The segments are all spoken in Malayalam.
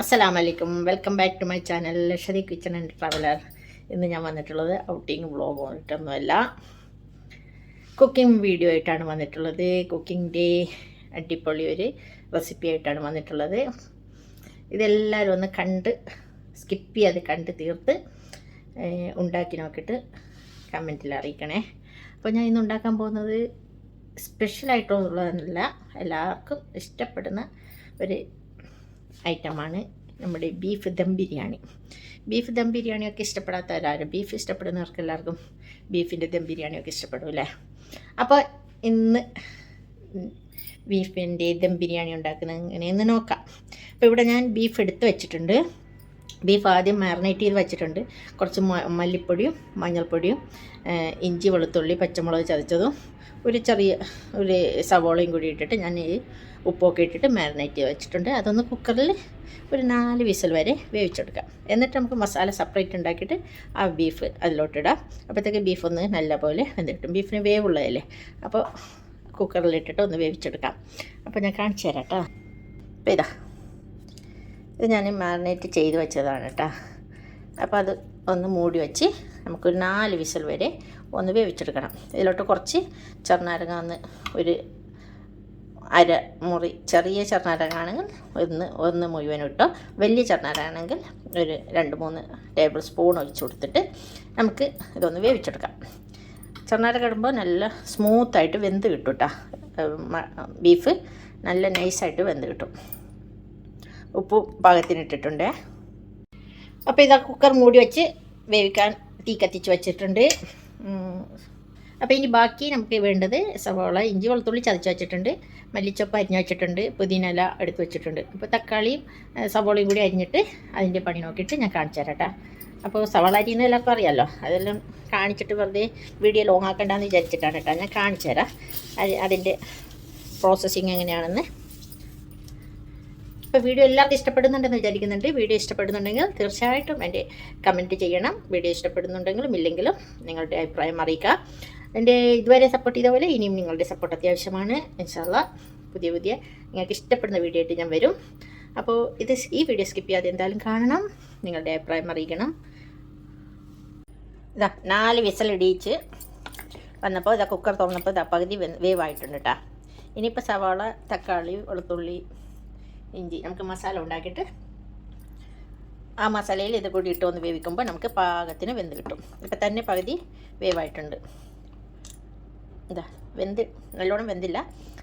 അസ്സലാമലൈക്കും. Welcome back to my channel luxury kitchen and traveller ഇന്ന് ഞാൻ വന്നിട്ടുള്ളത് ഔട്ടിങ് വ്ളോഗ് വന്നിട്ടൊന്നുമല്ല കുക്കിംഗ് വീഡിയോ ആയിട്ടാണ് വന്നിട്ടുള്ളത്. കുക്കിംഗ് ഡേ അടിപൊളി ഒരു റെസിപ്പി ആയിട്ടാണ് വന്നിട്ടുള്ളത്. ഇതെല്ലാവരും ഒന്ന് കണ്ട് സ്കിപ്പ് ചെയ്യാതെ കണ്ട് തീർത്ത് ഉണ്ടാക്കി നോക്കിയിട്ട് കമന്റിൽ അറിയിക്കണേ. അപ്പോൾ ഞാൻ ഇന്ന് ഉണ്ടാക്കാൻ പോകുന്നത് സ്പെഷ്യലായിട്ടുള്ളതല്ല എല്ലാവർക്കും ഇഷ്ടപ്പെടുന്ന ഒരു ഐറ്റമാണ് നമ്മുടെ ബീഫ് ദം ബിരിയാണി. ബീഫ് ദം ബിരിയാണിയൊക്കെ ഇഷ്ടപ്പെടാത്തവരാരും ബീഫ് ഇഷ്ടപ്പെടുന്നവർക്ക് എല്ലാവർക്കും ബീഫിന്റെ ദം ബിരിയാണിയൊക്കെ ഇഷ്ടപ്പെടും അല്ലേ? അപ്പോൾ ഇന്ന് ബീഫിന്റെ ദം ബിരിയാണി ഉണ്ടാക്കുന്നത് എങ്ങനെയെന്ന് നോക്കാം. അപ്പോൾ ഇവിടെ ഞാൻ ബീഫ് എടുത്ത് വെച്ചിട്ടുണ്ട്. ബീഫ് ആദ്യം മാറിനേറ്റ് ചെയ്ത് വെച്ചിട്ടുണ്ട്. കുറച്ച് മല്ലിപ്പൊടിയും മഞ്ഞൾപ്പൊടിയും ഇഞ്ചി വെളുത്തുള്ളി പച്ചമുളക് ചതച്ചതും ഒരു ചെറിയ ഒരു സവോളയും കൂടി ഇട്ടിട്ട് ഞാൻ ഈ ഉപ്പൊക്കെ ഇട്ടിട്ട് മാറിനേറ്റ് ചെയ്ത് വെച്ചിട്ടുണ്ട്. അതൊന്ന് കുക്കറിൽ ഒരു നാല് വിസൽ വരെ വേവിച്ചെടുക്കാം. എന്നിട്ട് നമുക്ക് മസാല സെപ്പറേറ്റ് ഉണ്ടാക്കിയിട്ട് ആ ബീഫ് അതിലോട്ടിടാം. അപ്പോഴത്തേക്ക് ബീഫ് ഒന്ന് നല്ലപോലെ വെന്ത് കിട്ടും. ബീഫിന് വേവുള്ളതല്ലേ? അപ്പോൾ കുക്കറിലിട്ടിട്ട് ഒന്ന് വേവിച്ചെടുക്കാം. അപ്പോൾ ഞാൻ കാണിച്ചു തരാം കേട്ടോ. അപ്പോൾ ഇതാ. ഇത് ഞാൻ മാറിനേറ്റ് ചെയ്ത് വെച്ചതാണ് കേട്ടോ അപ്പോൾ അത് ഒന്ന് മൂടി വെച്ച് നമുക്കൊരു നാല് വിസൽ വരെ ഒന്ന് വേവിച്ചെടുക്കണം. ഇതിലോട്ട് കുറച്ച് ചെറുനാരങ്ങ ഒന്ന് ഒരു അര മുറി ചെറിയ ചെറുനാരങ്ങ ആണെങ്കിൽ ഒന്ന് ഒന്ന് മുഴുവൻ ഇട്ടോ. വലിയ ചെറുനാരാണെങ്കിൽ ഒരു രണ്ട് മൂന്ന് ടേബിൾ സ്പൂൺ ഒഴിച്ച് കൊടുത്തിട്ട് നമുക്ക് ഇതൊന്ന് വേവിച്ചെടുക്കാം. ചെറുനാരങ്ങ ഇടുമ്പോൾ നല്ല സ്മൂത്തായിട്ട് വെന്ത് കിട്ടും കേട്ടോ ബീഫ് നല്ല നൈസായിട്ട് വെന്ത് കിട്ടും. ഉപ്പ് പാകത്തിനിട്ടിട്ടുണ്ട് അപ്പോൾ ഇതാ കുക്കർ മൂടി വെച്ച് വേവിക്കാൻ തീ കത്തിച്ച് വെച്ചിട്ടുണ്ട്. അപ്പോൾ ഇനി ബാക്കി നമുക്ക് വേണ്ടത് സവാള ഇഞ്ചി വെളുത്തുള്ളി ചതച്ച് വെച്ചിട്ടുണ്ട്. മല്ലിച്ചപ്പ് അരിഞ്ഞ് വെച്ചിട്ടുണ്ട്. പുതിന ഇല എടുത്ത് വെച്ചിട്ടുണ്ട്. അപ്പോൾ തക്കാളിയും സവാളയും കൂടി അരിഞ്ഞിട്ട് അതിന്റെ പണി നോക്കിയിട്ട് ഞാൻ കാണിച്ചു തരാം അപ്പോൾ സവാള അരിയുന്ന എല്ലാവർക്കും അറിയാമല്ലോ അതെല്ലാം കാണിച്ചിട്ട് വെറുതെ വീഡിയോ ലോങ് ആക്കണ്ടെന്ന് വിചാരിച്ചിട്ടാണ് കേട്ടോ ഞാൻ കാണിച്ചു തരാം. അത് അതിന്റെ പ്രോസസ്സിങ് എങ്ങനെയാണെന്ന്. അപ്പോൾ വീഡിയോ എല്ലാവർക്കും ഇഷ്ടപ്പെടുന്നുണ്ടെന്ന് വിചാരിക്കുന്നുണ്ട്. വീഡിയോ ഇഷ്ടപ്പെടുന്നുണ്ടെങ്കിൽ തീർച്ചയായിട്ടും എന്റെ കമന്റ് ചെയ്യണം. വീഡിയോ ഇഷ്ടപ്പെടുന്നുണ്ടെങ്കിലും ഇല്ലെങ്കിലും നിങ്ങളുടെ അഭിപ്രായം അറിയിക്കുക. എന്റെ ഇതുവരെ സപ്പോർട്ട് ചെയ്ത പോലെ ഇനിയും നിങ്ങളുടെ സപ്പോർട്ട് അത്യാവശ്യമാണ്. ഇൻഷാല്ല പുതിയ പുതിയ നിങ്ങൾക്ക് ഇഷ്ടപ്പെടുന്ന വീഡിയോ ആയിട്ട് ഞാൻ വരും. അപ്പോൾ ഇത് ഈ വീഡിയോ സ്കിപ്പ് ചെയ്യാതെ എന്തായാലും കാണണം. നിങ്ങളുടെ അഭിപ്രായം അറിയിക്കണം. ഇതാ നാല് വിസൽ ഇടിയിച്ച് വന്നപ്പോൾ ഇതാ കുക്കർ തുറന്നപ്പോൾ ഇതാ പകുതി വേവായിട്ടുണ്ട് കേട്ടോ ഇനിയിപ്പോൾ സവാള തക്കാളി വെളുത്തുള്ളി ഇഞ്ചി നമുക്ക് മസാല ഉണ്ടാക്കിയിട്ട് ആ മസാലയിൽ ഇത് കൂടി ഇട്ട് ഒന്ന് വേവിക്കുമ്പോൾ നമുക്ക് പാകത്തിന് വെന്ത് കിട്ടും. ഇപ്പം തന്നെ പകുതി വേവായിട്ടുണ്ട്. ഇതാ വെന്ത് നല്ലോണം വെന്തില്ല.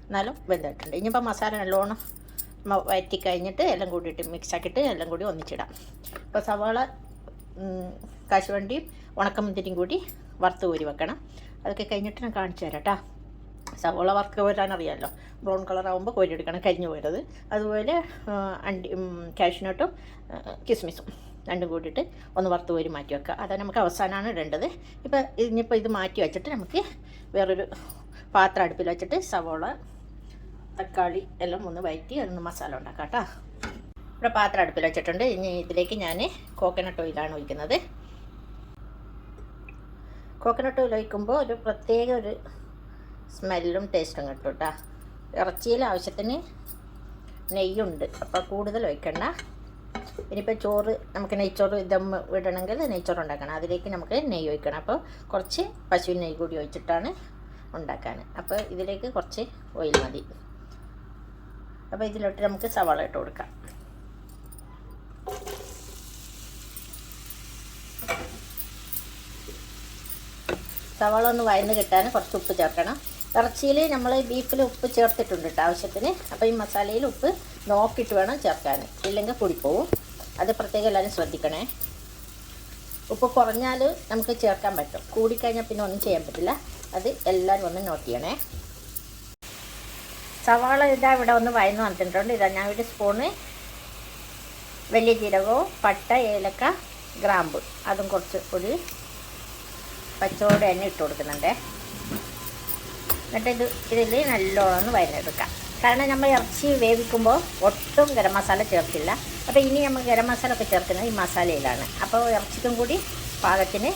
എന്നാലും വെന്തിട്ടുണ്ട് ഇനിയിപ്പോൾ മസാല നല്ലോണം വയറ്റി കഴിഞ്ഞിട്ട് എല്ലാം കൂടിയിട്ട് മിക്സ് ആക്കിയിട്ട് എല്ലാം കൂടി ഒന്നിച്ചിടാം. ഇപ്പോൾ സവാള കശുവണ്ടിയും ഉണക്കമുന്തിരിയും കൂടി വറുത്ത് കോരി വെക്കണം. അതൊക്കെ കഴിഞ്ഞിട്ട് ഞാൻ കാണിച്ചു തരാം കേട്ടോ. സവോള വർക്ക് വരാനറിയാമല്ലോ ബ്രൗൺ കളർ ആകുമ്പോൾ കോരിയെടുക്കണം കരിഞ്ഞു പോരുത് അതുപോലെ അണ്ടി കാഷ്നട്ടും കിസ്മിസും രണ്ടും കൂടിയിട്ട് ഒന്ന് വറുത്ത് കോരി മാറ്റി വെക്കുക. അതാണ് നമുക്ക് അവസാനമാണ് ഇടേണ്ടത്. ഇപ്പോൾ ഇനിയിപ്പോൾ ഇത് മാറ്റി വെച്ചിട്ട് നമുക്ക് വേറൊരു പാത്രം അടുപ്പിൽ വെച്ചിട്ട് സവോള തക്കാളി എല്ലാം ഒന്ന് വയറ്റി അതൊന്ന് മസാല ഉണ്ടാക്കാം കേട്ടോ. ഇവിടെ പാത്രം അടുപ്പിൽ വെച്ചിട്ടുണ്ട്. ഇനി ഇതിലേക്ക് ഞാൻ കോക്കനട്ട് ഓയിലാണ് ഒഴിക്കുന്നത്. കോക്കനട്ട് ഓയിൽ ഒഴിക്കുമ്പോൾ ഒരു പ്രത്യേക ഒരു സ്മെല്ലും ടേസ്റ്റും കിട്ടും കേട്ടോ ഇറച്ചിയിൽ ആവശ്യത്തിന് നെയ്യുണ്ട്. അപ്പോൾ കൂടുതൽ വയ്ക്കണ്ട ഇനിയിപ്പോൾ ചോറ് നമുക്ക് നെയ്ച്ചോറ് ദം ഇടണമെങ്കിൽ നെയ്ച്ചോറ് ഉണ്ടാക്കണം. അതിലേക്ക് നമുക്ക് നെയ്യ് ഒഴിക്കണം. അപ്പോൾ കുറച്ച് പശുവിൻ നെയ്യ് കൂടി ഒഴിച്ചിട്ടാണ് ഉണ്ടാക്കാൻ. അപ്പോൾ ഇതിലേക്ക് കുറച്ച് ഓയിൽ മതി. അപ്പോൾ ഇതിലോട്ട് നമുക്ക് സവാള ഇട്ട് കൊടുക്കാം. സവാള ഒന്ന് വയന്ന് കിട്ടാൻ കുറച്ച് ഉപ്പ് ചേർക്കണം. ഇറച്ചിയിൽ നമ്മൾ ബീഫിൽ ഉപ്പ് ചേർത്തിട്ടുണ്ട് കേട്ടോ ആവശ്യത്തിന്. അപ്പോൾ ഈ മസാലയിൽ ഉപ്പ് നോക്കിയിട്ട് വേണം ചേർക്കാൻ ഇല്ലെങ്കിൽ പൊടിപ്പോവും അത് പ്രത്യേകം എല്ലാവരും ശ്രദ്ധിക്കണേ. ഉപ്പ് കുറഞ്ഞാൽ നമുക്ക് ചേർക്കാൻ പറ്റും. കൂടിക്കഴിഞ്ഞാൽ പിന്നെ ഒന്നും ചെയ്യാൻ പറ്റില്ല. അത് എല്ലാവരും ഒന്ന് നോട്ട് ചെയ്യണേ. സവാള ഇതാ ഇവിടെ ഒന്ന് വയന്ന് വന്നിട്ടുണ്ട്. ഇതാ ഞാൻ ഒരു സ്പൂണ് വലിയ ജീരകവും പട്ട ഏലക്ക ഗ്രാമ്പ്. അതും കുറച്ച് കൂടി പച്ചോടെ തന്നെ ഇട്ട് കൊടുക്കുന്നുണ്ട്. എന്നിട്ട് ഇത് ഇതിൽ നല്ലോണം ഒന്ന് കാരണം നമ്മൾ ഇറച്ചി വേവിക്കുമ്പോൾ ഒട്ടും ഗരം മസാല ചേർക്കില്ല. അപ്പോൾ ഇനി നമ്മൾ ഗരം മസാല ഒക്കെ ചേർക്കുന്നത് ഈ മസാലയിലാണ്. അപ്പോൾ ഇറച്ചിക്കും കൂടി പാകത്തിന്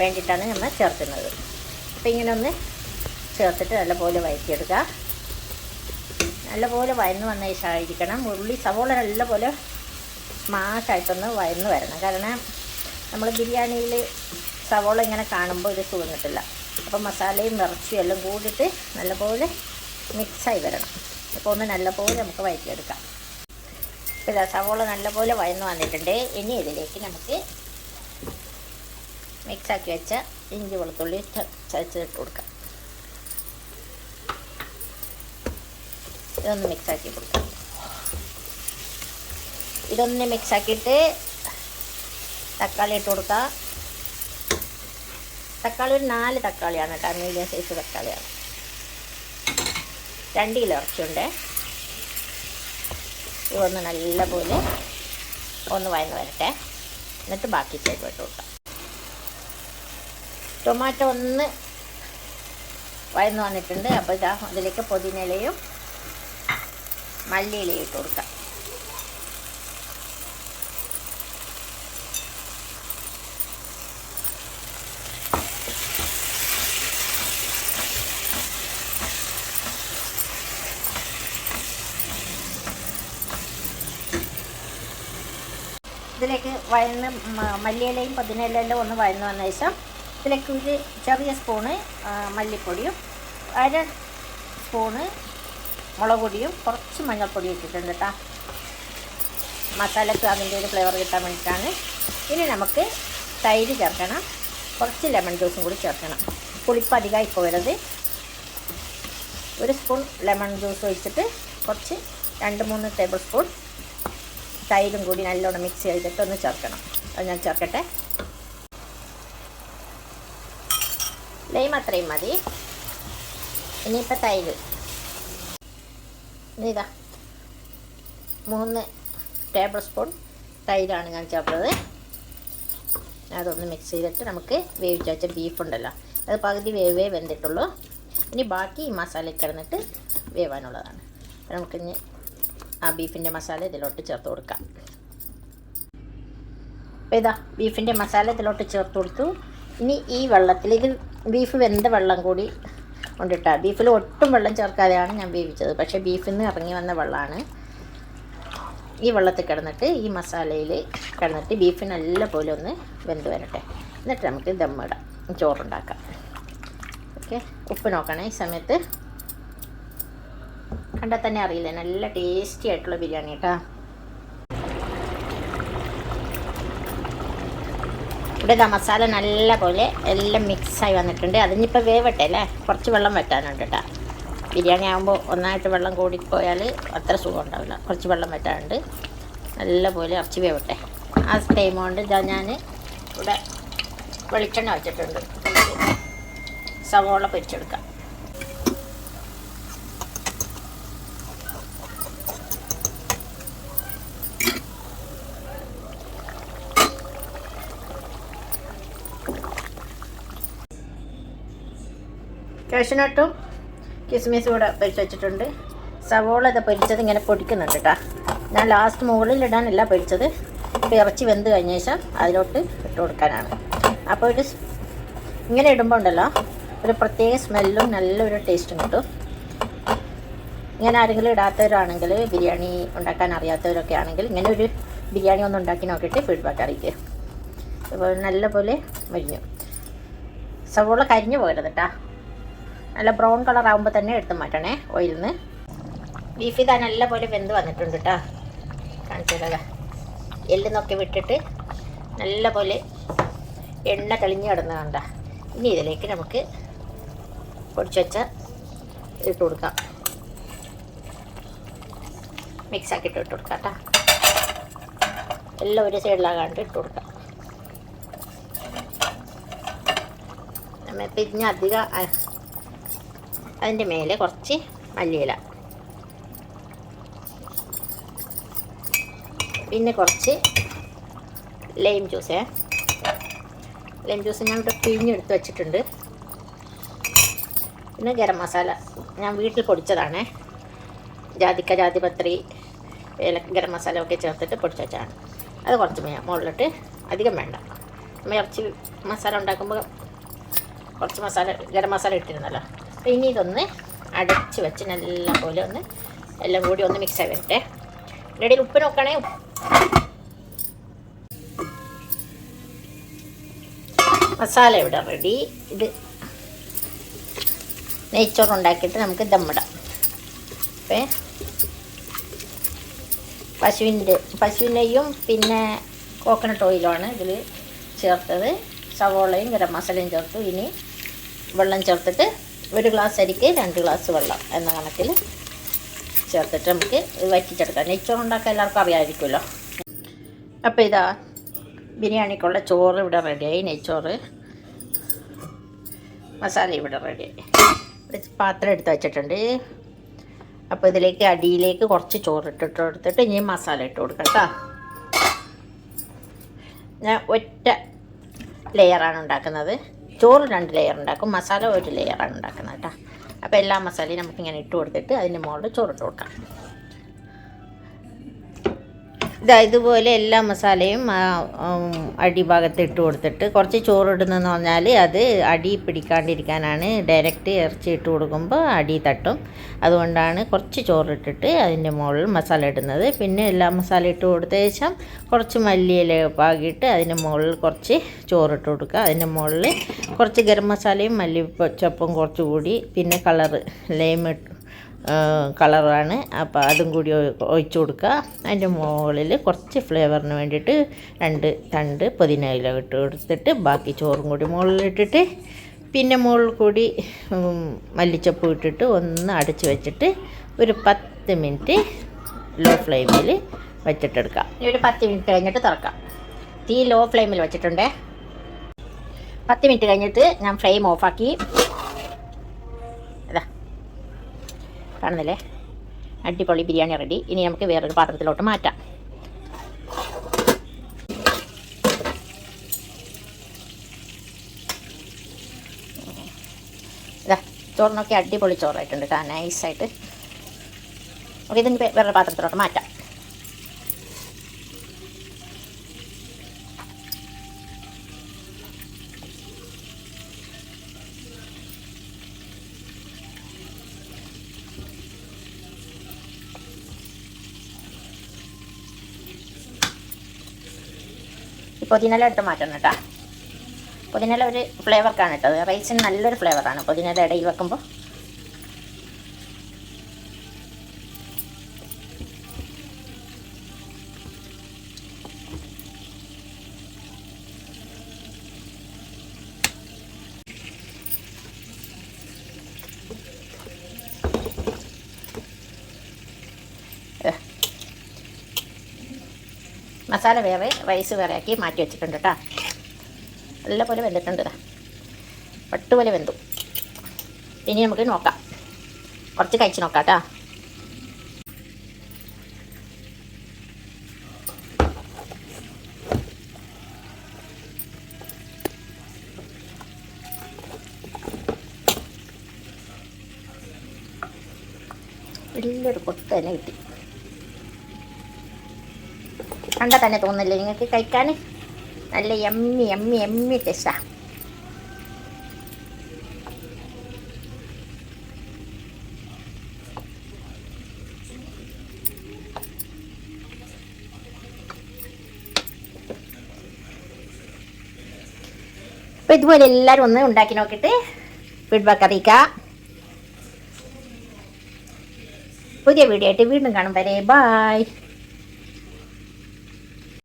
വേണ്ടിയിട്ടാണ് നമ്മൾ ചേർക്കുന്നത്. അപ്പോൾ ഇങ്ങനെ ഒന്ന് ചേർത്തിട്ട് നല്ലപോലെ വഴറ്റിയെടുക്കുക നല്ലപോലെ വയന്ന് വന്ന ശേഷമായിരിക്കണം. ഉള്ളി സവോള നല്ലപോലെ സ്മാഷായിട്ടൊന്ന് വയന്ന് വരണം. കാരണം നമ്മൾ ബിരിയാണിയിൽ സവോള ഇങ്ങനെ കാണുമ്പോൾ ഇത് സുഖം കിട്ടില്ല അപ്പോൾ മസാലയും ഇറച്ചിയും എല്ലാം കൂടിയിട്ട് നല്ലപോലെ മിക്സായി വരണം. അപ്പോൾ ഒന്ന് നല്ലപോലെ നമുക്ക് വഴറ്റിയെടുക്കാം. ഇതാ സവോള നല്ലപോലെ വയന്ന് വന്നിട്ടുണ്ട്. ഇനി ഇതിലേക്ക് നമുക്ക് മിക്സാക്കി വെച്ച ഇഞ്ചി വെളുത്തുള്ളി ചതച്ചിട്ട് കൊടുക്കാം. ഇതൊന്ന് മിക്സാക്കി കൊടുക്കാം. ഇതൊന്ന് മിക്സാക്കിയിട്ട് തക്കാളി ഇട്ട് കൊടുക്കുക തക്കാളി ഒരു നാല് തക്കാളിയാണ് കേട്ടോ. മീഡിയം സൈസ് തക്കാളിയാണ്. രണ്ട് കിലോ ഇറച്ചിയുണ്ട്. ഇതൊന്ന് നല്ലപോലെ ഒന്ന് വയന്ന് വരട്ടെ. എന്നിട്ട് ബാക്കി ചേർത്ത് ഇട്ട് കൊടുക്കാം. ടൊമാറ്റോ ഒന്ന് വയന്ന് വന്നിട്ടുണ്ട്. അപ്പോൾ ഇതാ അതിലേക്ക് പുതിനയിലയും മല്ലിയിലയും ഇട്ട് കൊടുക്കാം. ഇതിലേക്ക് വഴന്ന് മല്ലിയിലയും പുതിനയിലയിലും ഒന്ന് വഴന്ന് വന്ന ശേഷം ഇതിലേക്ക് ഒരു ചെറിയ സ്പൂണ് മല്ലിപ്പൊടിയും അര സ്പൂണ് മുളക് പൊടിയും കുറച്ച് മഞ്ഞൾപ്പൊടിയും ഇട്ടിട്ടുണ്ട് കേട്ടോ. മസാലക്ക് അതിന്റെ ഒരു ഫ്ലേവർ കിട്ടാൻ വേണ്ടിയിട്ടാണ്. ഇനി നമുക്ക് തൈര് ചേർക്കണം. കുറച്ച് ലെമൺ ജ്യൂസും കൂടി ചേർക്കണം. പുളിപ്പ് അധികമായി പോരുത് ഒരു സ്പൂൺ ലെമൺ ജ്യൂസ് ഒഴിച്ചിട്ട് കുറച്ച് രണ്ട് മൂന്ന് ടേബിൾ സ്പൂൺ തൈരും കൂടി നല്ലോണം മിക്സ് ചെയ്തിട്ട് ഒന്ന് ചേർക്കണം. അത് ഞാൻ ചേർക്കട്ടെ. ലൈം അത്രയും മതി. ഇനിയിപ്പോൾ തൈര്. ഇതാ. മൂന്ന് ടേബിൾ സ്പൂൺ തൈരാണ് ഞാൻ ചേർത്തത്. അതൊന്ന് മിക്സ് ചെയ്തിട്ട് നമുക്ക് വേവിച്ച് വെച്ച ബീഫ് ഉണ്ടല്ലോ. അത് പകുതി വേവേ വെന്തിട്ടുള്ളൂ. ഇനി ബാക്കി ഈ മസാല കിടന്നിട്ട് വേവാനുള്ളതാണ്. നമുക്കിനി ആ ബീഫിന്റെ മസാല ഇതിലോട്ട് ചേർത്ത് കൊടുക്കാം. അപ്പോൾ ഇതാ ബീഫിന്റെ മസാല ഇതിലോട്ട് ചേർത്ത് കൊടുത്തു. ഇനി ഈ വെള്ളത്തിൽ ഇത് ബീഫ് വെന്ത വെള്ളം കൂടി കൊണ്ടിട്ടാ. ബീഫിൽ ഒട്ടും വെള്ളം ചേർക്കാതെയാണ് ഞാൻ വേവിച്ചത്. പക്ഷേ ബീഫിൽ നിന്ന് ഇറങ്ങി വന്ന വെള്ളമാണ് ഈ വെള്ളത്തിൽ കിടന്നിട്ട് ഈ മസാലയിൽ കിടന്നിട്ട് ബീഫ് നല്ല പോലെ ഒന്ന് വെന്ത് വരട്ടെ. എന്നിട്ട് നമുക്ക് ദമ്മിടാം ചോറുണ്ടാക്കാം. ഓക്കെ? ഉപ്പ് നോക്കണേ. ഈ സമയത്ത് കണ്ടാൽ തന്നെ അറിയില്ല. നല്ല ടേസ്റ്റി ആയിട്ടുള്ള ബിരിയാണി കേട്ടോ. ഇവിടെ മസാല നല്ല പോലെ എല്ലാം മിക്സായി വന്നിട്ടുണ്ട്. അതിനിപ്പോൾ വേവട്ടെ അല്ലേ? കുറച്ച് വെള്ളം വറ്റാനുണ്ട് കേട്ടോ. ബിരിയാണി ആകുമ്പോൾ ഒന്നായിട്ട് വെള്ളം കൂടിപ്പോയാൽ അത്ര സുഖം ഉണ്ടാവില്ല കുറച്ച് വെള്ളം വറ്റാനുണ്ട്. നല്ല പോലെ ഇറച്ചി വേവട്ടെ. ആ ടൈം കൊണ്ട് ഇതാ ഞാൻ ഇവിടെ വെളിച്ചെണ്ണ വെച്ചിട്ടുണ്ട്. സവോള പൊരിച്ചെടുക്കാം. കാഷ്യനട്ടും കിസ്മിസും കൂടെ പൊരിച്ച് വെച്ചിട്ടുണ്ട്. സവോള ഇത് പൊരിച്ചത് ഇങ്ങനെ പൊടിക്കുന്നുണ്ട് കേട്ടോ. ഞാൻ ലാസ്റ്റ് മുകളിലിടാനല്ല പൊരിച്ചത്. ഇപ്പോൾ ഇറച്ചി വെന്ത് കഴിഞ്ഞ ശേഷം അതിലോട്ട് ഇട്ട് കൊടുക്കാനാണ്. അപ്പോൾ ഒരു ഇങ്ങനെ ഇടുമ്പോൾ ഉണ്ടല്ലോ ഒരു പ്രത്യേക സ്മെല്ലും നല്ലൊരു ടേസ്റ്റും കിട്ടും. ഇങ്ങനെ ആരെങ്കിലും ഇടാത്തവരാണെങ്കിൽ ബിരിയാണി ഉണ്ടാക്കാൻ അറിയാത്തവരൊക്കെ ആണെങ്കിൽ ഇങ്ങനെ ഒരു ബിരിയാണി ഒന്ന് ഉണ്ടാക്കി നോക്കിയിട്ട് ഫീഡ്ബാക്ക് അറിയിക്കുക അപ്പോൾ നല്ലപോലെ മരിഞ്ഞു. സവോള കരിഞ്ഞു പോകരുത് കേട്ടോ. നല്ല ബ്രൗൺ കളർ ആകുമ്പോൾ തന്നെ എടുത്ത് മാറ്റണേ ഓയിലിൽ നിന്ന് ബീഫ് ഇതാ നല്ല പോലെ വെന്ത് വന്നിട്ടുണ്ട് കേട്ടോ കാണിച്ചതാ എല്ലുന്നൊക്കെ വിട്ടിട്ട് നല്ല പോലെ എണ്ണ തെളിഞ്ഞ് കിടന്ന് കണ്ട. ഇനി ഇതിലേക്ക് നമുക്ക് പൊടിച്ച് വെച്ച ഇട്ട് കൊടുക്കാം. മിക്സ് ആക്കിയിട്ട് ഇട്ട് കൊടുക്കാം കേട്ടോ എല്ലാം ഒരു സൈഡിലാകാണ്ട് ഇട്ട് കൊടുക്കാം. നമ്മൾ പിന്നെ അധികം അതിന്റെ മേലെ കുറച്ച് മല്ലിയില. പിന്നെ കുറച്ച് ലൈം ജ്യൂസേ ലൈം ജ്യൂസ് ഞാൻ ഇവിടെ പിഴിഞ്ഞെടുത്ത് വെച്ചിട്ടുണ്ട്. പിന്നെ ഗരം മസാല. ഞാൻ വീട്ടിൽ പൊടിച്ചതാണ്. ജാതിക്ക ജാതിപത്രി ഏല ഗരം മസാല ഒക്കെ ചേർത്തിട്ട് പൊടിച്ച് വെച്ചതാണ്. അത് കുറച്ച് മുകളിലിട്ട് അധികം വേണ്ട. നമ്മൾ ഇറച്ചി മസാല ഉണ്ടാക്കുമ്പോൾ കുറച്ച് മസാല ഗരം മസാല ഇട്ടിരുന്നല്ലോ. അപ്പോൾ ഇനി ഇതൊന്ന് അടച്ച് വെച്ച് നല്ല പോലെ ഒന്ന് എല്ലാം കൂടി ഒന്ന് മിക്സായി വരട്ടെ. ഇടയിൽ ഉപ്പ് നോക്കണേ. മസാല ഇവിടെ റെഡി ഇത് നെയ്ച്ചോറ് ഉണ്ടാക്കിയിട്ട് നമുക്ക് ദമ്മിടാം അപ്പേ പശുവിന്റെ പശുവിനെയും പിന്നെ കോക്കനട്ട് ഓയിലുമാണ് ഇതിൽ ചേർത്തത്. സവോളയും ഗരം മസാലയും ചേർത്തു. ഇനി വെള്ളം ചേർത്തിട്ട് ഒരു ഗ്ലാസ് അരിക്ക് രണ്ട് ഗ്ലാസ് വെള്ളം എന്ന കണക്കിൽ ചേർത്തിട്ട് നമുക്ക് വറ്റിച്ചെടുക്കാം. നെയ്ച്ചോറ് ഉണ്ടാക്കാൻ എല്ലാവർക്കും അറിയാമായിരിക്കുമല്ലോ. അപ്പോൾ ഇതാ ബിരിയാണിക്കുള്ള ചോറ് ഇവിടെ റെഡിയായി നെയ്ച്ചോറ് മസാല ഇവിടെ റെഡിയായി പാത്രം എടുത്ത് വെച്ചിട്ടുണ്ട്. അപ്പോൾ ഇതിലേക്ക് അടിയിലേക്ക് കുറച്ച് ചോറ് ഇട്ടിട്ട് കൊടുത്തിട്ട് ഇനി മസാല ഇട്ട് കൊടുക്കാം കേട്ടോ. ഞാൻ ഒറ്റ ലെയറാണ് ഉണ്ടാക്കുന്നത്. ചോറ് രണ്ട് ലെയർ ഉണ്ടാക്കും മസാല ഒരു ലെയറാണ് ഉണ്ടാക്കുന്നത് കേട്ടോ അപ്പോൾ എല്ലാ മസാലയും നമുക്കിങ്ങനെ ഇട്ട് കൊടുത്തിട്ട് അതിന്റെ മുകളിൽ ചോറിട്ട് കൊടുക്കാം. ഇതാ ഇതുപോലെ എല്ലാ മസാലയും അടിഭാഗത്ത് ഇട്ട് കൊടുത്തിട്ട് കുറച്ച് ചോറിടുന്നതെന്ന് പറഞ്ഞാൽ അത് അടി പിടിക്കാണ്ടിരിക്കാനാണ്. ഡയറക്റ്റ് ഇറച്ചി ഇട്ട് കൊടുക്കുമ്പോൾ അടി തട്ടും. അതുകൊണ്ടാണ് കുറച്ച് ചോറിട്ടിട്ട് അതിന്റെ മുകളിൽ മസാല ഇടുന്നത്. പിന്നെ എല്ലാ മസാല ഇട്ട് കൊടുത്ത ശേഷം കുറച്ച് മല്ലിയില പാകിയിട്ട് അതിന്റെ മുകളിൽ കുറച്ച് ചോറിട്ട് കൊടുക്കുക. അതിന്റെ മുകളിൽ കുറച്ച് ഗരം മസാലയും മല്ലിച്ചപ്പും കുറച്ചുകൂടി പിന്നെ കളറ് ലൈം ഇട്ട് കളറാണ്. അപ്പോൾ അതും കൂടി ഒഴിച്ച് കൊടുക്കുക അതിന്റെ മുകളിൽ കുറച്ച് ഫ്ലേവറിന് വേണ്ടിയിട്ട് രണ്ട് തണ്ട് പുതിന ഇല ഇട്ട് കൊടുത്തിട്ട് ബാക്കി ചോറും കൂടി മുകളിലിട്ടിട്ട് പിന്നെ മുകളിൽ കൂടി മല്ലിച്ചപ്പ് ഇട്ടിട്ട് ഒന്ന് അടച്ച് വെച്ചിട്ട് ഒരു പത്ത് മിനിറ്റ് ലോ ഫ്ലെയിമിൽ വെച്ചിട്ടെടുക്കാം. ഒരു പത്ത് മിനിറ്റ് കഴിഞ്ഞിട്ട് തുറക്കാം. തീ ലോ ഫ്ലെയിമിൽ വെച്ചിട്ടുണ്ടേ. പത്ത് മിനിറ്റ് കഴിഞ്ഞിട്ട് ഞാൻ ഫ്ലെയിം ഓഫാക്കി ഇതാ കാണുന്നില്ലേ? അടിപൊളി ബിരിയാണി റെഡി ഇനി നമുക്ക് വേറൊരു പാത്രത്തിലോട്ട് മാറ്റാം. ഇതാ ചോറിനൊക്കെ അടിപൊളി ചോറായിട്ടുണ്ട്. കേട്ടോ നൈസായിട്ട് ഓക്കെ ഇതിന് വേ- വേറൊരു പാത്രത്തിലോട്ട് മാറ്റാം ഈ പുതിനല എടുത്ത് മാറ്റണം കേട്ടോ. പുതിനല ഒരു ഫ്ലേവർക്കാണ് കേട്ടോ. റൈസിന് നല്ലൊരു ഫ്ലേവറാണ് പുതിനല ഇടയിൽ വെക്കുമ്പോൾ മസാല വേറെ റൈസ് വേറെ ആക്കി മാറ്റി വെച്ചിട്ടുണ്ട് കേട്ടോ നല്ല പോലെ വെന്തിട്ടുണ്ട് പട്ടുപോലെ വെന്തു. ഇനി നമുക്ക് നോക്കാം. കുറച്ച് കഴിച്ച് നോക്കാം കേട്ടോ വലിയൊരു കൊത്ത് തന്നെ കിട്ടി. കണ്ടാൽ തന്നെ തോന്നില്ലേ നിങ്ങൾക്ക് കഴിക്കാൻ നല്ല എമ്മി എമ്മി എമ്മി ടേസ്റ്റാ അപ്പോൾ ഇതുപോലെ എല്ലാവരും ഒന്ന് ഉണ്ടാക്കി നോക്കിയിട്ട് ഫീഡ്ബാക്ക് അറിയിക്കുക. പുതിയ വീഡിയോ ആയിട്ട് വീണ്ടും കാണും വരെ. ബായ്